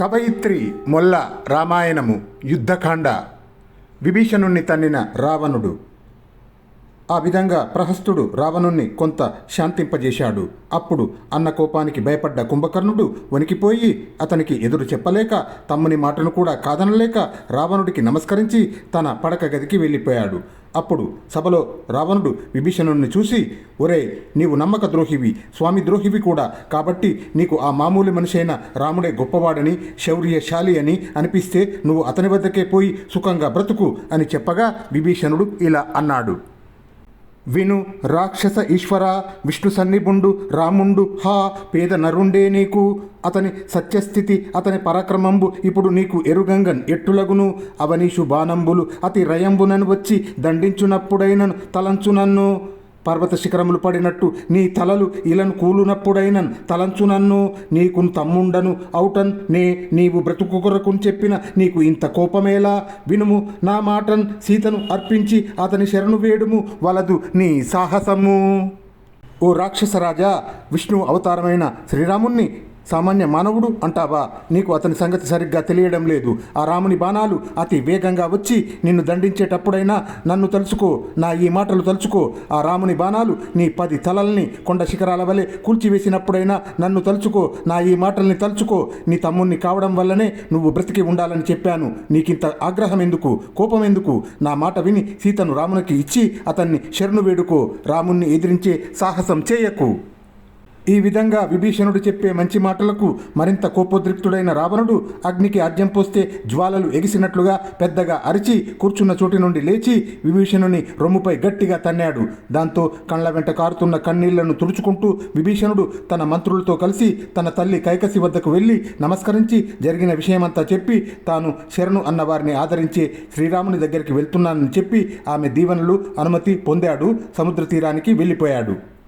కవయిత్రి మొల్ల రామాయణము యుద్ధకాండ. విభీషణుణ్ణి తన్నిన రావణుడు. ఆ విధంగా ప్రహస్తుడు రావణుణ్ణి కొంత శాంతింపజేశాడు. అప్పుడు అన్న కోపానికి భయపడ్డ కుంభకర్ణుడు వణికిపోయి అతనికి ఎదురు చెప్పలేక తమ్ముని మాటను కూడా కాదనలేక రావణుడికి నమస్కరించి తన పడక గదికి వెళ్ళిపోయాడు. అప్పుడు సభలో రావణుడు విభీషణుణ్ణి చూసి ఒరే నీవు నమ్మక ద్రోహివి స్వామి ద్రోహివి కూడా. కాబట్టి నీకు ఆ మామూలు మనిషి అయిన రాముడే గొప్పవాడని శౌర్యశాలి అని అనిపిస్తే నువ్వు అతని వద్దకే పోయి సుఖంగా బ్రతుకు అని చెప్పగా విభీషణుడు ఇలా అన్నాడు. విను రాక్షస ఈశ్వర విష్ణు సన్నిభుండు రాముండు హా పేద నరుండే నీకు. అతని సత్యస్థితి అతని పరాక్రమంబు ఇప్పుడు నీకు ఎరుగంగన్ ఎట్టులగును. అవనీషు బాణంబులు అతి రయంబునను వచ్చి దండించునప్పుడైనను తలంచు నన్ను పర్వత శిఖరములు పడినట్టు నీ తలలు ఇలను కూలునప్పుడైనన్ తలంచు నన్ను. నీకు తమ్ముండను అవుటన్ నే నీవు బ్రతుకు కొరకుని చెప్పిన నీకు ఇంత కోపమేలా? వినుము నా మాటన్ సీతను అర్పించి అతని శరణు వేడుము వలదు నీ సాహసము. ఓ రాక్షసరాజా విష్ణు అవతారమైన శ్రీరాముణ్ణి సామాన్య మానవుడు అంటావా? నీకు అతని సంగతి సరిగ్గా తెలియడం లేదు. ఆ రాముని బాణాలు అతి వేగంగా వచ్చి నిన్ను దండించేటప్పుడైనా నన్ను తలుచుకో. నా ఈ మాటలు తలుచుకో. ఆ రాముని బాణాలు నీ పది తలల్ని కొండ శిఖరాల వలె కూల్చివేసినప్పుడైనా నన్ను తలుచుకో. నా ఈ మాటల్ని తలుచుకో. నీ తమ్ముణ్ణి కావడం వల్లనే నువ్వు బ్రతికి ఉండాలని చెప్పాను. నీకింత ఆగ్రహం ఎందుకు? కోపం ఎందుకు? నా మాట విని సీతను రామునికి ఇచ్చి అతన్ని శరణు వేడుకో. రాముణ్ణి ఎదిరించే సాహసం చేయకు. ఈ విధంగా విభీషణుడు చెప్పే మంచి మాటలకు మరింత కోపోద్రిక్తుడైన రావణుడు అగ్నికి ఆజ్యం పోస్తే జ్వాలలు ఎగిసినట్లుగా పెద్దగా అరిచి కూర్చున్న చోటి నుండి లేచి విభీషణుని రొమ్ముపై గట్టిగా తన్నాడు. దాంతో కళ్ళ వెంట కారుతున్న కన్నీళ్ళను తుడుచుకుంటూ విభీషణుడు తన మంత్రులతో కలిసి తన తల్లి కైకసి వద్దకు వెళ్ళి నమస్కరించి జరిగిన విషయమంతా చెప్పి తాను శరణు అన్న వారిని ఆదరించే శ్రీరాముని దగ్గరికి వెళ్తున్నానని చెప్పి ఆమె దీవెనలు అనుమతి పొందాడు. సముద్ర తీరానికి వెళ్ళిపోయాడు.